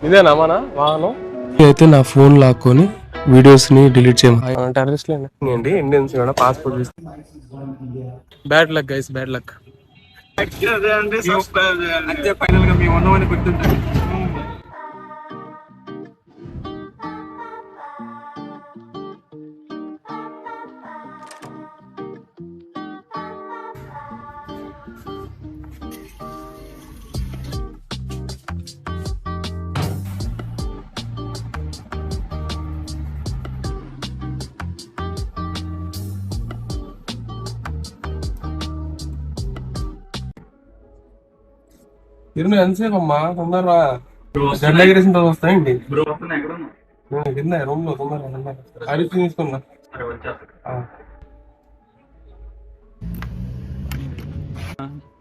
ఇదేనా మన వాహనం? అయితే నా ఫోన్ లాక్కొని వీడియోస్ని డిలీట్ చేయమని టెర్రరిస్ట్ అండి ఇండియన్స్ కూడా passport bad luck guys bad luck అంతే ఫైనల్గా మేము ఉన్నామని గుర్తుంటుంది. ఇరును ఎంతసేపు అమ్మా? తొందరరా? జెండా ఎగరేసిన తర్వాత వస్తాయండి కింద రూమ్లో తొందరగా తొందరగా అడిగి తీసుకున్నా.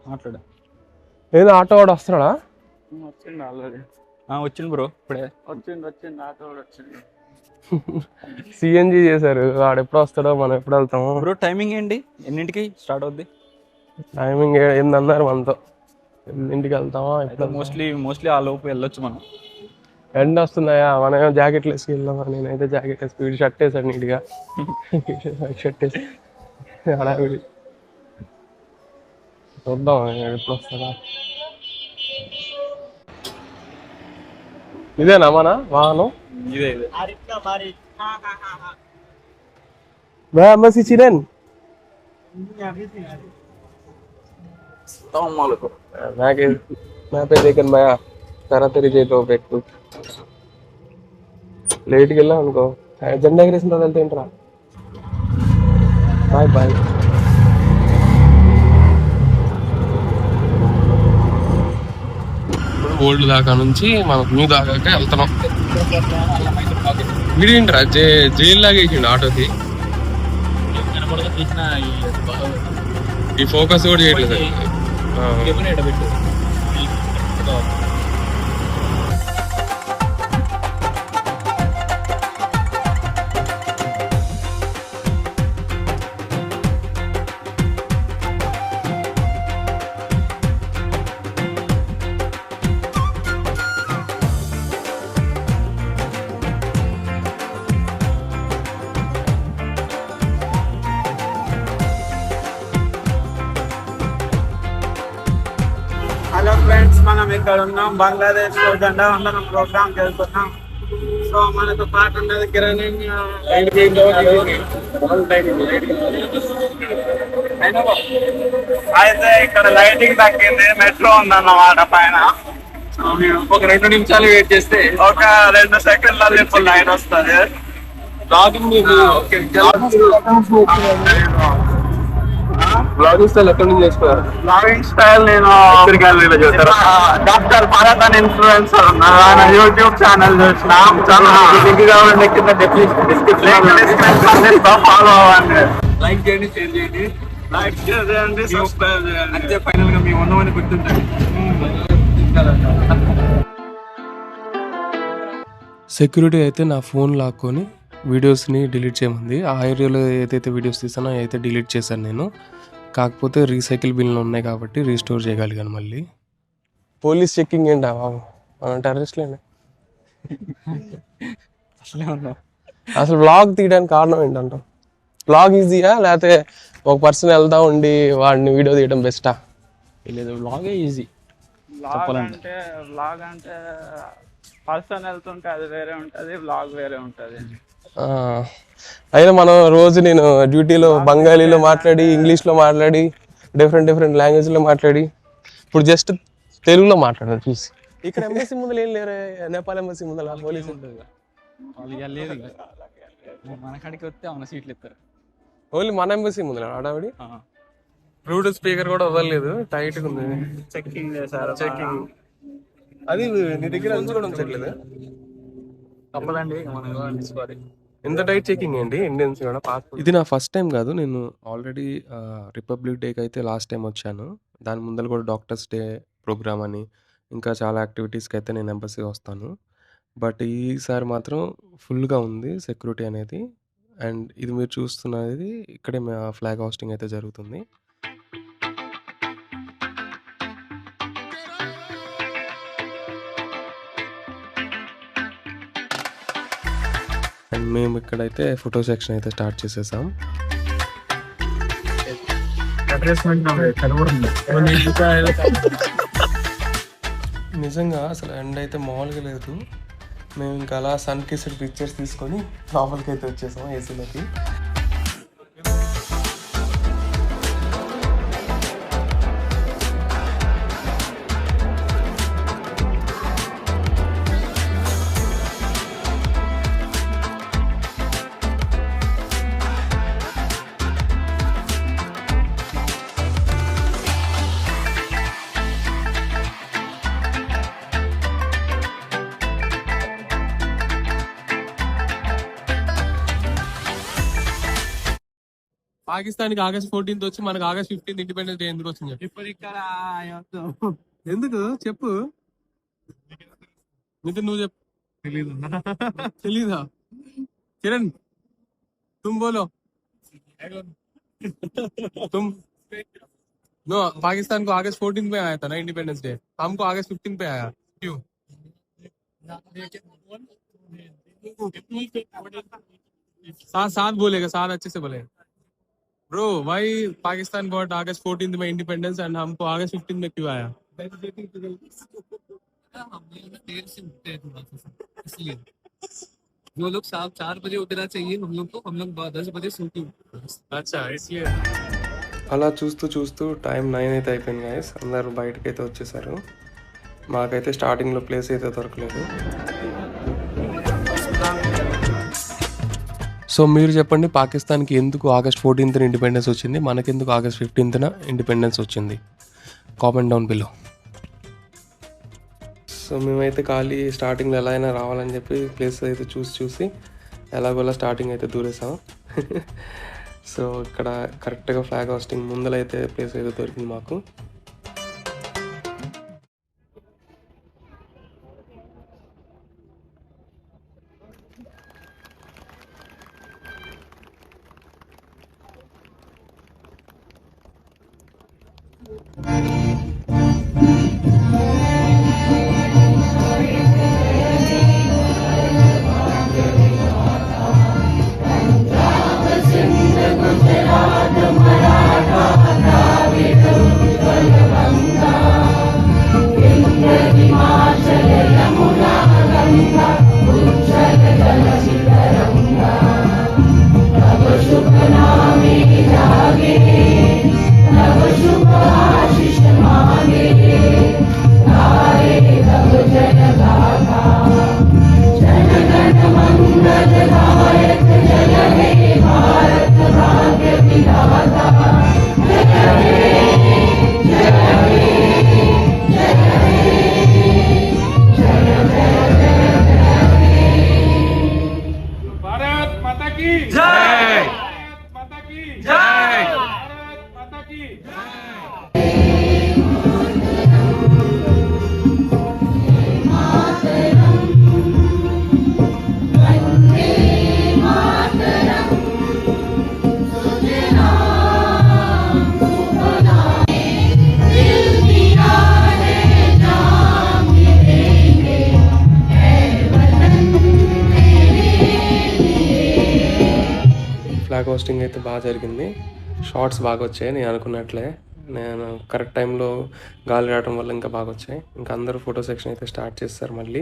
మాట్లాడు. ఏదో ఆటో వాడు వస్తున్నాడా? వచ్చింది ఆల్రెడీ. వచ్చింది బ్రో ఇప్పుడే. వచ్చింది వచ్చింది ఆటో కూడా వచ్చింది సిఎన్జి చేశారు. వాడు ఎప్పుడు వస్తాడో మనం ఎప్పుడు వెళ్తాము. బ్రో టైమింగ్ ఏంటి? ఎన్నింటికి స్టార్ట్ అవుద్ది? టైమింగ్ ఏందన్నారు మనతో? ఇంటికి వెళ్తామా ఎప్పుడు మోస్ట్లీ మోస్ట్లీ ఆ లోపు వెళ్ళొచ్చు మనం ఎండ వస్తున్నాయా మనం జాకెట్లు వేసుకు వెళ్దామా నేనైతే జాకెట్ వేసుకు వీడు షర్ట్ వేసాడు నీట్గా షర్ట్ వేసి హడావిడి చూద్దాం ఎప్పుడు వస్తాడా ఇదేనా మన వాహనం ఇదే ఇదే मैं मसी चिरन मैं के मैं पे देखन मैं तारा तेरी जेतो పెట్టు లేట్కి వెళ్ళాం అనుకో జెండా ఎగరేసిన తర్వాత వెళ్తే ఏంట్రా బాయ్ బాయ్ ఓల్డ్ దాకా నుంచి మనకు న్యూ దాకా వెళ్తున్నాం వీడేంట్రా జే జైలు లాగా వేసిండు ఆటోకి తీసిన ఈ ఫోకస్ కూడా చేయట్లేదు ఆ. పెట్టు మనం ఇక్కడ ఉన్నాం. బంగ్లాదేశ్లో జెండా వందనం ప్రోగ్రామ్ చేస్తున్నాం సో మనతో పాటు ఉన్నది కిరణ్. అయితే ఇక్కడ లైటింగ్ తగ్గింది. మెట్రో ఉందన్నమాట పైన. ఒక రెండు నిమిషాలు వెయిట్ చేస్తే ఒక రెండు సెకండ్లలో ఇప్పుడు లైట్ వస్తుంది. బ్లాగింగ్ స్టైల్ ఎక్కడి నుంచి చేసుకోవాలి బ్లాగింగ్ స్టైల్ నేను డాక్టర్ భరత్ అని ఇన్ఫ్లుయెన్సర్ ఆయన యూట్యూబ్ ఛానల్ చూసిన. చాలా లింక్ కావాలంటే కింద డిస్క్రిప్షన్ ఫాలో అవ్వండి. లైక్ చేయండి షేర్ చేయండి. లైక్ చేయండి సబ్స్క్రైబ్ చేయండి. అంతే ఫైనల్గా మేము ఉన్నామని గుర్తుంటుంది సెక్యూరిటీ అయితే నా ఫోన్ లాక్కొని వీడియోస్ని డిలీట్ చేయమంది. ఆ ఏరియాలో ఏదైతే వీడియోస్ తీసానో అయితే డిలీట్ చేశాను నేను. కాకపోతే రీసైకిల్ బిల్లు ఉన్నాయి కాబట్టి రీస్టోర్ చేయగలిగాను మళ్ళీ. పోలీస్ చెక్కింగ్ ఏంటా బాబు? మనం టెర్రరిస్ట్లేనే అసలే ఉన్నాం. అసలు బ్లాగ్ తీయడానికి కారణం ఏంటంటావు బ్లాగ్ ఈజీయా లేకపోతే ఒక పర్సన్ వెళ్తా ఉండి వాడిని వీడియో తీయడం బెస్టా లేదు వ్లాగే ఈజీ అంటే వ్లాగ్ అంటే పర్సన్ వెళ్తుంటే అది వేరే ఉంటది వ్లాగ్ వేరే ఉంటది. అయినా మనం రోజు నేను డ్యూటీలో బెంగాలీలో మాట్లాడి ఇంగ్లీష్లో మాట్లాడి డిఫరెంట్ డిఫరెంట్ లాంగ్వేజ్లో మాట్లాడి ఇప్పుడు జస్ట్ తెలుగులో మాట్లాడారు చూసి ఇక్కడ ఎంబసీ ముందు ఏం లేరే? నేపాల్ ఎంబసీ ముందర పోలీసు లేదు ఇక. మన కాడికి వస్తే అవున సీట్లు ఇస్తారు. ఓన్లీ మన ఎంబసీ ముందర ఆడావిడి బ్లూటూత్ స్పీకర్ కూడా వదలలేదు టైట్గా ఉంది. చెక్కింగ్ చేశారు చెకింగ్ అది నీ దగ్గర అంచు కూడా ఉంచట్లేదు? తప్పదండి మనం ఎంత టైట్ చెకింగ్ అండి? ఇండియన్స్ కూడా పాస్పోర్ట్ ఇది నా ఫస్ట్ టైం కాదు నేను ఆల్రెడీ రిపబ్లిక్ డేకి అయితే లాస్ట్ టైం వచ్చాను. దాని ముందర కూడా డాక్టర్స్ డే ప్రోగ్రామ్ అని ఇంకా చాలా యాక్టివిటీస్కి అయితే నేను ఎంబసీ వస్తాను. బట్ ఈసారి మాత్రం ఫుల్గా ఉంది సెక్యూరిటీ అనేది. అండ్ ఇది మీరు చూస్తున్నది ఇక్కడే ఫ్లాగ్ హోస్టింగ్ అయితే జరుగుతుంది. అండ్ మేము ఇక్కడైతే ఫోటో సెక్షన్ అయితే స్టార్ట్ చేసేసాం. నిజంగా అసలు ఎండ్ అయితే మామూలుగా లేదు. మేము ఇంకా అలా సన్ కిస్డ్ పిక్చర్స్ తీసుకొని లోపలికి అయితే వచ్చేసాం ఏసీలోకి పాకిస్తాన్కి ఆగస్ట్ ఫోర్టీన్త్ వచ్చి మనకు ఆగస్ట్ ఫిఫ్టీన్త్ ఇండిపెండెన్స్ డే ఎందుకు వచ్చింది చెప్పు ఇప్పుడు ఇక్కడ ఎందుకు చెప్పు నితిన్ నువ్వు చెప్పు తెలీదు తెలీదా కిరణ్ तुम बोलो तुम नो पाकिस्तान को अगस्त 14 में आया था ना इंडिपेंडेंस डे हमको अगस्त 15 पे आया क्यों साथ साथ बोलेगा साथ अच्छे से बोलेगा ब्रो भाई पाकिस्तान गॉट अगस्त 14 में इंडिपेंडेंस एंड हमको अगस्त 15 में क्यों आया देर से उठते हैं थोड़ा सा इसलिए जो लोग सात चार बजे उठना चाहिए हम लोग को हम लोग बा- दस बजे सोते हैं అచ్చా అలా చూస్తూ చూస్తూ టైం నైన్ అయితే అయిపోయింది గాయస్ అందరూ బయటకు అయితే వచ్చేసారు మాకైతే స్టార్టింగ్లో ప్లేస్ అయితే దొరకలేదు సో మీరు చెప్పండి పాకిస్తాన్కి ఎందుకు ఆగస్ట్ ఫోర్టీన్త్న ఇండిపెండెన్స్ వచ్చింది? మనకెందుకు ఆగస్ట్ ఫిఫ్టీన్త్న ఇండిపెండెన్స్ వచ్చింది? కామెంట్ డౌన్ బిలో సో మేమైతే ఖాళీ స్టార్టింగ్లో ఎలా అయినా రావాలని చెప్పి ప్లేస్ అయితే చూసి చూసి ఎలాగోలా స్టార్టింగ్ అయితే దూరేసాం. సో ఇక్కడ కరెక్ట్గా ఫ్లాగ్ హాస్టింగ్ ముందలైతే ప్లేస్ అయితే దొరికింది మాకు. Música ఫ్లాగ్ హోస్టింగ్ అయితే బాగా జరిగింది. షార్ట్స్ బాగా వచ్చాయి నేను అనుకున్నట్లే. నేను కరెక్ట్ టైంలో గాలి రావడం వల్ల ఇంకా బాగా వచ్చాయి. ఇంకా అందరూ ఫోటో సెక్షన్ అయితే స్టార్ట్ చేస్తారు మళ్ళీ.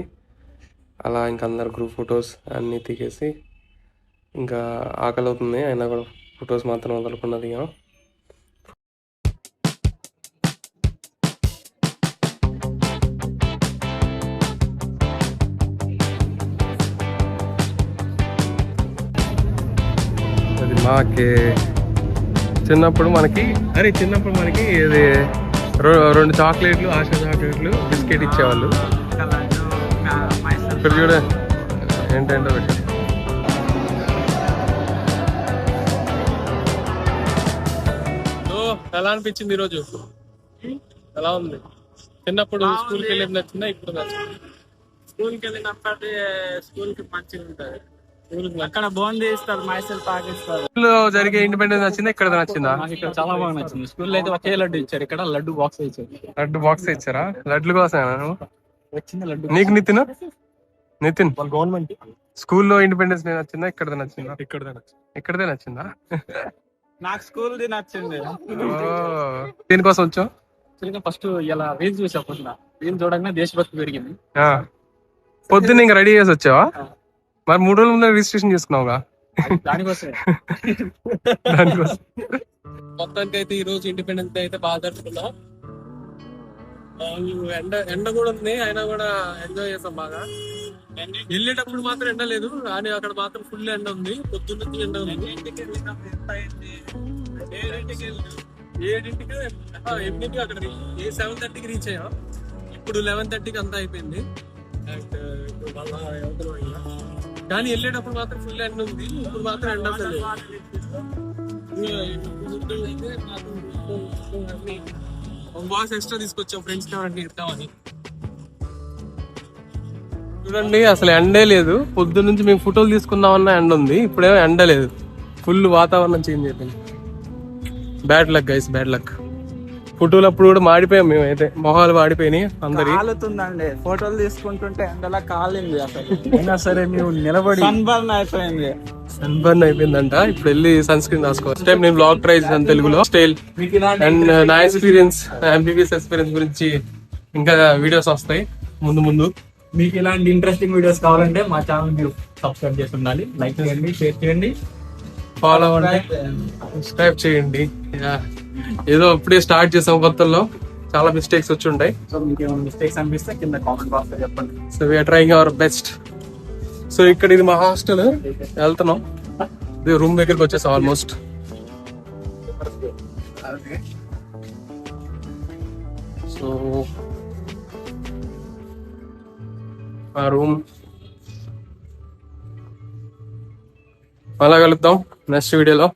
అలా ఇంకా అందరు గ్రూప్ ఫొటోస్ అన్నీ తీసేసి ఇంకా ఆకలి అవుతుంది అయినా కూడా ఫొటోస్ మాత్రం వదలకుండా దిగాం. మాకి చిన్నప్పుడు మనకి అరే చిన్నప్పుడు మనకి ఇది రెండు చాక్లెట్లు ఆశ చాక్లెట్లు బిస్కెట్ ఇచ్చేవాళ్ళు. ఇక్కడ చూడ. ఏంటంటే ఒకటి. ఎలా అనిపించింది ఈరోజు? ఎలా ఉంది? చిన్నప్పుడు స్కూల్కి వెళ్ళి నచ్చిందా ఇప్పుడు నచ్చింది స్కూల్కి వెళ్ళినప్పటి స్కూల్కి మంచిగా ఉంటది. అక్కడ బోంది ఇస్తారు మైసూర్ పాక్ ఇస్తారు. స్కూల్లో జరిగే ఇండిపెండెన్స్ నచ్చిందా? ఇక్కడ నచ్చిందా? నాకు ఇక్కడ చాలా బాగా నచ్చింది. స్కూల్లో అయితే ఒకే లడ్డు ఇచ్చారు. ఇక్కడ లడ్డు బాక్స్ ఇచ్చారు. లడ్డు బాక్స్ ఇచ్చారా? లడ్లు కోసమేనా నువ్వు? వచ్చింది లడ్డు నీకు నితిన్? నితిన్? గవర్నమెంట్ స్కూల్లో ఇండిపెండెన్స్ డే నచ్చిందా? ఇక్కడదే నచ్చిందా? ఇక్కడదే నచ్చింది. ఇక్కడదే నచ్చిందా? నాకు స్కూల్ ది నచ్చింది ఓ, దీనికోసం వచ్చావు? ఫస్ట్ ఇలా రీల్స్ చూసా పొద్దున రీల్స్ చూడగానే దేశభక్తి పెరిగింది. ఆ. పొద్దున్న ఇంకా రెడీ చేసి వచ్చావా? మరి మూడు రోజుల ముందు రిజిస్ట్రేషన్ చేసుకున్నావుగా? దానికోసమే. దానికోసం. మొత్తానికి అయితే ఈ రోజు ఇండిపెండెన్స్ డే అయితే బాగా జరుపుకున్నాం. ఆ, ఎండ ఎండ కూడా ఉంది అయినా కూడా ఎంజాయ్ చేసాం బాగా. వెళ్ళేటప్పుడు మాత్రం ఎండ లేదు కానీ అక్కడ మాత్రం ఫుల్ ఎండ ఉంది పొద్దున్న నుంచి ఎండ ఉంది. ఏడింటికి ఎనిమిదింటికి అక్కడ ఏ సెవెన్ థర్టీకి రీచ్ అయ్యాం. ఇప్పుడు లెవెన్ థర్టీకి అంతా అయిపోయింది. అండ్ uh, ఇప్పుడు కానీ వెళ్ళేటప్పుడు మాత్రం ఫుల్ ఎండ ఉంది. ఇప్పుడు మాత్రం ఎండ అసలు ఒక బాక్స్ ఎక్స్ట్రా తీసుకొచ్చాం ఫ్రెండ్స్ ఎవరికి ఇద్దామని. చూడండి అసలు ఎండే లేదు. పొద్దు నుంచి మేము ఫోటోలు తీసుకుందామన్నా ఎండ ఉంది. ఇప్పుడేమో ఎండ లేదు. ఫుల్ వాతావరణం చేంజ్ అయిపోయింది. Bad luck guys bad luck ఫోటోలు అప్పుడు కూడా మాడిపోయాం మేమైతే. మొహాలు మాడిపోయినాయి అందరి. కాలుతుందండి. ఫోటోలు తీసుకుంటుంటే ఎండలా కాలింది అసలు. అయినా సరే మేము నిలబడి సన్ బర్న్ అయిపోయింది. సన్బర్న్ అయిపోయిందంట. ఇప్పుడు వెళ్ళి సన్ స్క్రీన్ రాసుకో ఫస్ట్ టైం నేను బ్లాగ్ ట్రై చేశాను తెలుగులో. స్టైల్ అండ్ నా ఎక్స్పీరియన్స్ ఎంబీబీఎస్ ఎక్స్పీరియన్స్ గురించి ఇంకా వీడియోస్ వస్తాయి. ముందు ముందు. మీకు ఇలాంటి ఇంట్రెస్టింగ్ వీడియోస్ కావాలంటే మా ఛానల్ మీరు సబ్స్క్రైబ్ చేసి ఉండాలి. లైక్ చేయండి షేర్ చేయండి. ఫాలో అవ్వండి సబ్స్క్రైబ్ చేయండి. ఏదో ఇప్పుడే స్టార్ట్ చేసాం కొత్తలో చాలా మిస్టేక్స్ వచ్చి ఉంటాయి. సో మీకు ఏమైనా మిస్టేక్స్ అనిపిస్తే కింద కామెంట్ బాక్స్లో చెప్పండి. So we're trying our best so ఇక్కడ ఇది మా హాస్టల్. వెళ్తున్నాం. ఇది రూమ్ దగ్గరికి వచ్చేసాం ఆల్మోస్ట్ సో ఆ రూమ్ అలా కలుద్దాం నెక్స్ట్ వీడియోలో